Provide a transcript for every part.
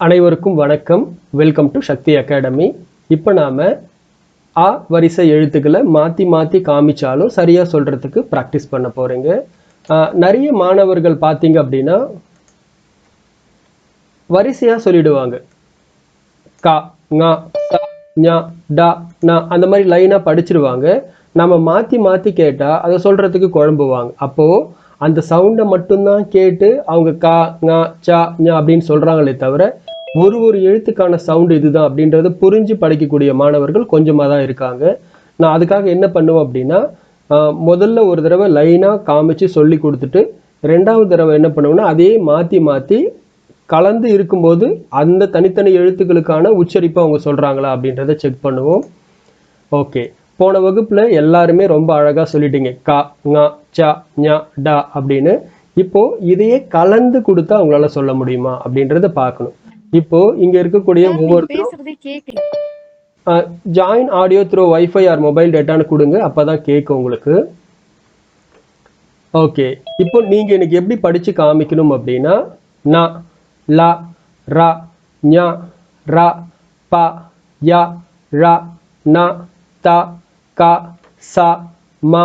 அனைவருக்கும் வணக்கம். Welcome to Sakthi academy இப்போ நாம ஆ வரிசை எழுத்துக்களை மாற்றி மாற்றி காமிச்சாலும் சரியாக சொல்கிறதுக்கு ப்ராக்டிஸ் பண்ண போகிறீங்க நிறைய மாணவர்கள் பார்த்தீங்க அப்படின்னா வரிசையாக சொல்லிடுவாங்க. கா ஙா சா ஞா டா நா அந்த மாதிரி லைனாக படிச்சிருவாங்க. நம்ம மாற்றி மாற்றி கேட்டால் அதை சொல்கிறதுக்கு குழம்புவாங்க. அப்போது அந்த சவுண்டை மட்டும்தான் கேட்டு அவங்க கா ஞா சா ஞா அப்படின்னு சொல்கிறாங்களே தவிர ஒரு ஒரு எழுத்துக்கான சவுண்டு இதுதான் அப்படின்றத புரிஞ்சு படிக்கக்கூடிய மாணவர்கள் கொஞ்சமாக தான் இருக்காங்க. நான் அதுக்காக என்ன பண்ணுவேன் அப்படின்னா முதல்ல ஒரு தடவை லைனாக காமிச்சு சொல்லி கொடுத்துட்டு ரெண்டாவது தடவை என்ன பண்ணுவேன்னா அதே மாற்றி மாற்றி கலந்து இருக்கும்போது அந்த தனித்தனி எழுத்துக்களுக்கான உச்சரிப்பை அவங்க சொல்கிறாங்களா அப்படின்றத செக் பண்ணுவோம். ஓகே போன வகுப்பில் எல்லாருமே ரொம்ப அழகாக சொல்லிட்டீங்க. கா ஙா சா ஞா டா அப்படின்னு இப்போ இதையே கலந்து கொடுத்தா அவங்களால சொல்ல முடியுமா அப்படின்றத பார்க்கணும். இப்போ இங்க இருக்கக்கூடிய ஒவ்வொருத்தரும் join audio through wifi or mobile டேட்டான்னு கொடுங்க அப்பதான் கேட்கும் உங்களுக்கு. ஓகே இப்போ நீங்க எனக்கு எப்படி படிச்சு காமிக்கணும் அப்படின்னா ந லா ரா ஞா ரா பா யா ரா ந த கா சா ம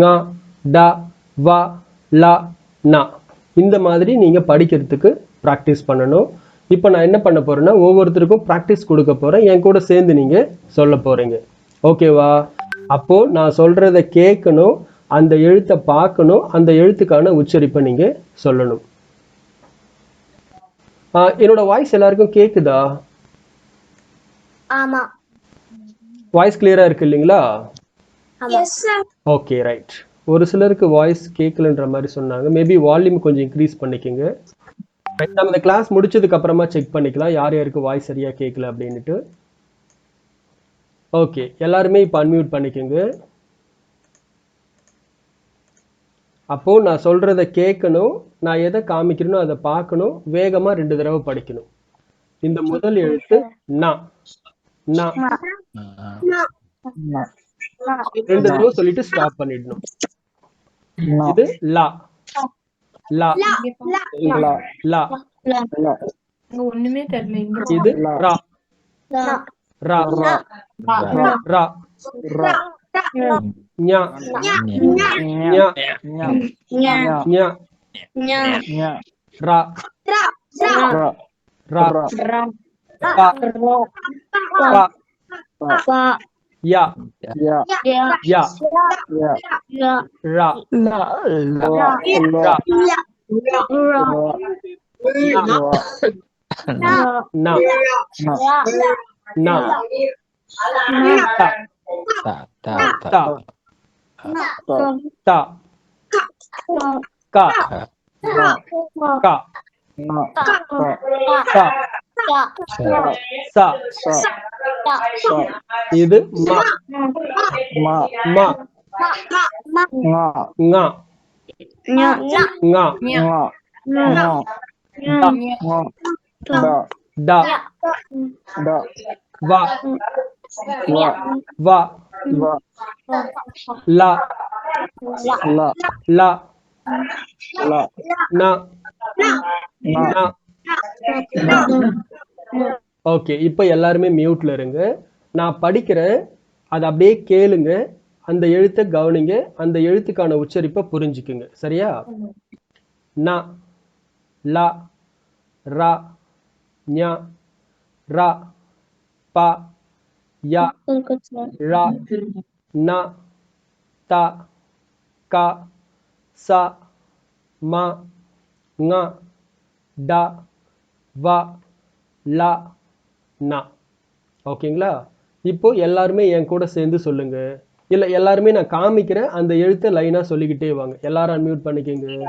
ங ட வ ல ந. இந்த மாதிரி நீங்க படிக்கிறதுக்கு ப்ராக்டிஸ் பண்ணணும். இப்போ நான் என்ன பண்ண போறேன்னா ஒவ்வொருத்தருக்கும் ப்ராக்டிஸ் கொடுக்க போறேன். என் கூட சேர்ந்து நீங்க சொல்ல போறீங்க. ஓகேவா அப்போ நான் சொல்றத கேட்கணும். அந்த எழுத்தை பார்க்கணும். அந்த எழுத்துக்கான உச்சரிப்பை நீங்க சொல்லணும். என்னோட வாய்ஸ் எல்லாருக்கும் கேக்குதா? ஆமா. வாய்ஸ் கிளியரா இருக்கு இல்லைங்களா? ஓகே ரைட் ஒரு சிலருக்கு வாய்ஸ் கேட்கலன்ற மாதிரி சொன்னாங்க. மேபி வால்யூம் கொஞ்சம் இன்க்ரீஸ் பண்ணிக்கோங்க. நம்ம இந்த கிளாஸ் முடிச்சதுக்கு அப்புறமா செக் பண்ணிக்கலாம். யார் யாருக்கு வாய்ஸ் சரியா கேட்கல அப்படின்னுட்டு. ஓகே எல்லாருமே இப்போ அன்மியூட் பண்ணிக்கோங்க. அப்போ நான் சொல்றத கேட்கணும் நான் எதை காமிக்கிறேனோ அதை பார்க்கணும். வேகமா ரெண்டு தடவை படிக்கணும். இந்த முதல் எழுத்து நா. நா. ரெண்டு தடவை சொல்லிட்டு ஸ்டாப் பண்ணிடணும். இது லா லா லா இங்க ஒண்ணுமே தெரியல இங்க இது ரா ரா ரா ஞா ஞா ஞா ரா ரா பா பா யா யா ரா ரா நா நா தா தா தா கா கா சா சா இது மா மா ஙா ஞா டா வா வா லா லா நா நா ஓகே இப்போ எல்லாருமே மியூட்ல இருங்க. நான் படிக்கிறேன். அதை அப்படியே கேளுங்க. அந்த எழுத்தை கவனிங்க. அந்த எழுத்துக்கான உச்சரிப்பை புரிஞ்சுக்குங்க. சரியா? ந லா ரா ஞா ரா பா யா ரா ந த கா ச ம ங ட வ ல ந. ஓகேங்களா? இப்போ எல்லாருமே என் கூட சேர்ந்து சொல்லுங்க. இல்ல எல்லாருமே நான் காமிக்கிறேன். அந்த எழுத்தை லைனா சொல்லிக்கிட்டே வாங்க. எல்லாரும் அன்மியூட் பண்ணிக்கோங்க.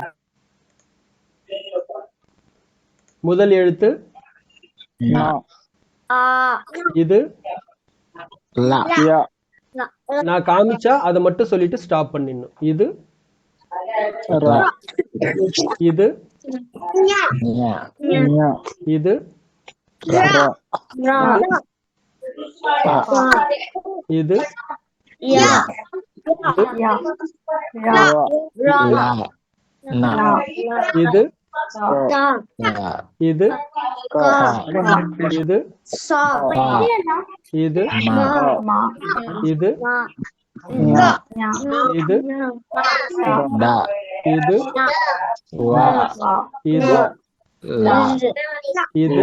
முதல் எழுத்து? இது? நான் காமிச்சா அதை மட்டும் சொல்லிட்டு ஸ்டாப் பண்ணிடணும். இது? இது? இது? இது இது இது இது இது இது இது இது இது இது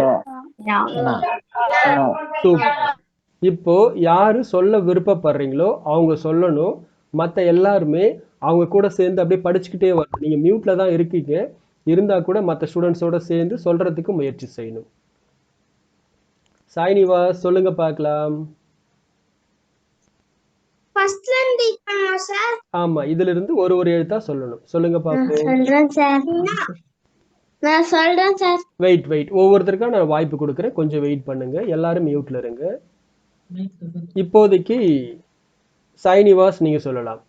இப்போ யாரு சொல்ல விருப்பப்படுறீங்களோ அவங்க சொல்லணும். மத்த எல்லாருமே அவங்க கூட சேர்ந்து அப்படியே படிச்சுக்கிட்டே வரணும். நீங்க மியூட்ல தான் இருக்கீங்க. இருந்தா கூட மத்த ஸ்டூடெண்ட்ஸோட சேர்ந்து சொல்றதுக்கு முயற்சி செய்யணும். சாய்னிவாஸ் சொல்லுங்க பார்க்கலாம். ஆமா இதுல இருந்து ஒரு ஒரு எழுத்தா சொல்லணும். சொல்லுங்க பாப்போம் சொல்றேன் சார் நான் சொல்றேன் சார். வெயிட் வெயிட் ஒவ்வொருத்தருக்கா நான் வாய்ப்பு கொடுக்குறேன். கொஞ்சம் வெயிட் பண்ணுங்க. எல்லாரும் மியூட்ல இருங்க. இப்போதைக்கு சாய்னிவாஸ் நீங்க சொல்லலாம்.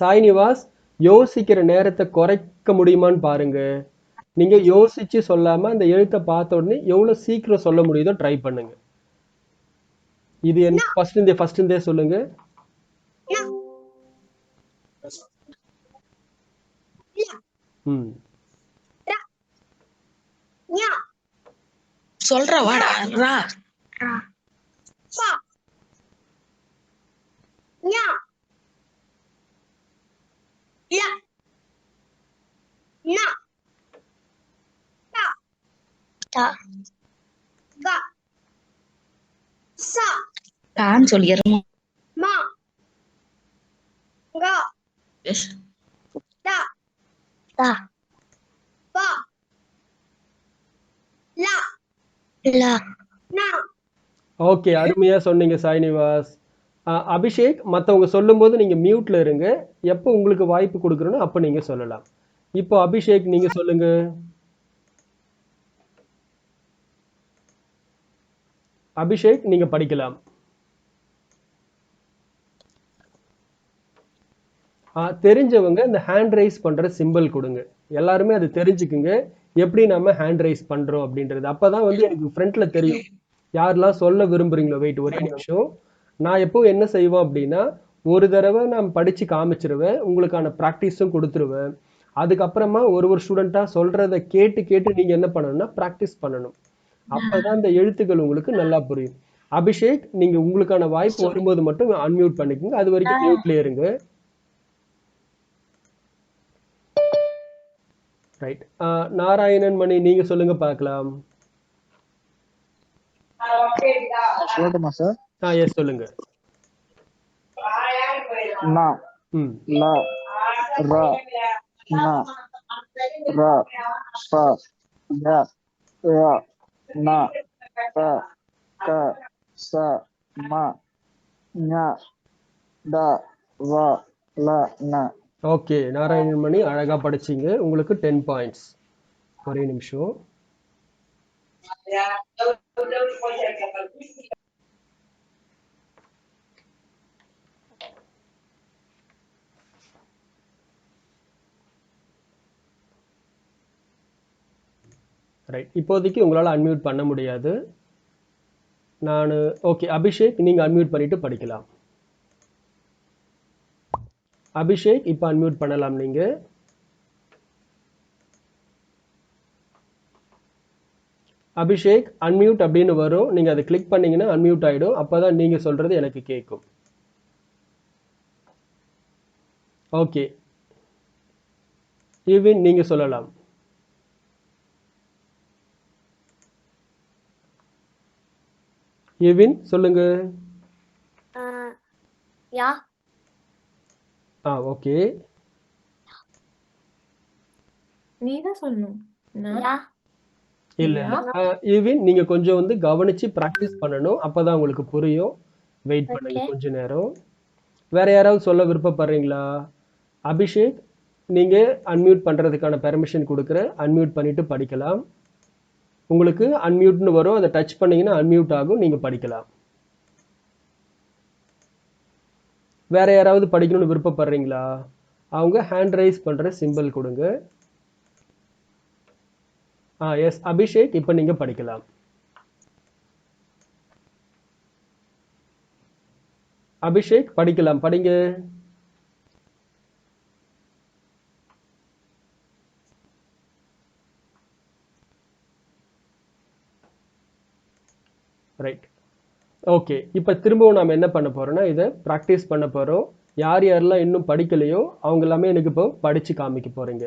சாய்னிவாஸ் யோசிக்கிற நேரத்தை குறைக்க முடியுமான்னு பாருங்க. நீங்க யோசிச்சு சொல்லாம அந்த எழுத்தை பார்த்த உடனே எவ்வளவு சீக்கிரம் சொல்ல முடியுதோ ட்ரை பண்ணுங்க. இது என்ன? ஃபர்ஸ்ட் இருந்தே ஃபர்ஸ்ட் இருந்தே சொல்லுங்க. ம். சொல்ற வாடா. ரா. பா ஞா லா நா டா டா கா சா டான்னு சொல்லிடுறோம் மா. கா எஸ். டா டா பா. லா. லா. நா. ஓகே அருமையா சொன்னீங்க சாய்னிவாஸ் அபிஷேக் மத்தவங்க சொல்லும்போது நீங்க மியூட்ல இருங்க. எப்போ உங்களுக்கு வாய்ப்பு கொடுக்குறனோ அப்போ நீங்க சொல்லலாம். இப்போ அபிஷேக் நீங்க சொல்லுங்க. அபிஷேக் நீங்க படிக்கலாம். தெரிஞ்சவங்க இந்த ஹேண்ட் ரைஸ் பண்ற சிம்பிள் கொடுங்க. எல்லாருமே அது தெரிஞ்சுக்குங்க. எப்படி நம்ம ஹேண்ட் ரைஸ் பண்றோம் அப்படின்றது. அப்பதான் வந்து எனக்கு ஃப்ரண்ட்ல தெரியும். யாரெல்லாம் சொல்ல விரும்புறீங்களோ வெயிட் ஒரே நிமிஷம். நான் எப்போ என்ன செய்வேன் அப்படின்னா ஒரு தடவை நான் படிச்சு காமிச்சிருவேன். உங்களுக்கான ப்ராக்டிஸும் கொடுத்துருவேன். அதுக்கப்புறமா ஒரு ஒரு ஸ்டூடெண்ட்டா சொல்றத கேட்டு கேட்டு நீங்க என்ன பண்ணணும்னா ப்ராக்டிஸ் பண்ணணும். அப்பதான் இந்த எழுத்துக்கள் உங்களுக்கு நல்லா புரியும். அபிஷேக் நீங்க உங்களுக்கான வாய்ப்பு வரும்போது மட்டும் அன்மியூட் பண்ணிக்கோங்க. அது வரைக்கும் மியூட்ல இருங்க. ரைட் நாராயணன் மணி நீங்க சொல்லுங்க பார்க்கலாம். சொல்லட்டுமா சார் ஆ எஸ் சொல்லுங்க. நா ம். லா ரா நா ரா பா யா யா நா ப க ச ம ஞ ட வ ல ந. ஓகே நாராயணன் மணி அழகா படிச்சீங்க. உங்களுக்கு டென் பாயிண்ட்ஸ் ஒரே நிமிஷம். ரைட் இப்போதைக்கு உங்களால் அன்மியூட் பண்ண முடியாது. நான் ஓகே அபிஷேக் நீங்கள் அன்மியூட் பண்ணிட்டு படிக்கலாம். அபிஷேக் இப்போ அன்மியூட் பண்ணலாம் நீங்கள் அபிஷேக் அன்மியூட் அப்படின்னு வரும். நீங்கள் அதை கிளிக் பண்ணீங்கன்னா அன்மியூட் ஆகிடும் அப்போ தான் நீங்கள் சொல்கிறது எனக்கு கேட்கும். ஓகே ஈவின் நீங்கள் சொல்லலாம். ஈவின் சொல்லுங்க. யா? ஆ ஓகே. நீ தான் சொல்லணும். நான்? இல்ல ஈவின் நீங்க கொஞ்சம் வந்து கவனிச்சு பிராக்டிஸ் பண்ணணும். அப்பதான் உங்களுக்கு புரியும். வெயிட் பண்ணுங்க கொஞ்ச நேரம். வேற யாராவது சொல்ல விருப்பப்படுறீங்களா? அபிஷேக் நீங்க அன்மியூட் பண்றதுக்கான பெர்மிஷன் கொடுக்குறேன். அன்மியூட் பண்ணிட்டு படிக்கலாம். உங்களுக்கு அன்மியூட்னு வரும். அதை டச் பண்ணீங்கன்னா அன்மியூட் ஆகும். நீங்க படிக்கலாம். வேற யாராவது படிக்கணும்னு விருப்பப்படுறீங்களா? அவங்க ஹேண்ட் ரைஸ் பண்ணுற சிம்பிள் கொடுங்க. ஆ எஸ் அபிஷேக் இப்போ நீங்கள் படிக்கலாம். அபிஷேக் படிக்கலாம் படிங்க. ரைட் ஓகே இப்போ திரும்பவும் நாம் என்ன பண்ண போகிறோன்னா இதை ப்ராக்டிஸ் பண்ண போகிறோம் யார் யாரெல்லாம் இன்னும் படிக்கலையோ அவங்க எல்லாமே எனக்கு இப்போ படித்து காமிக்க போகிறீங்க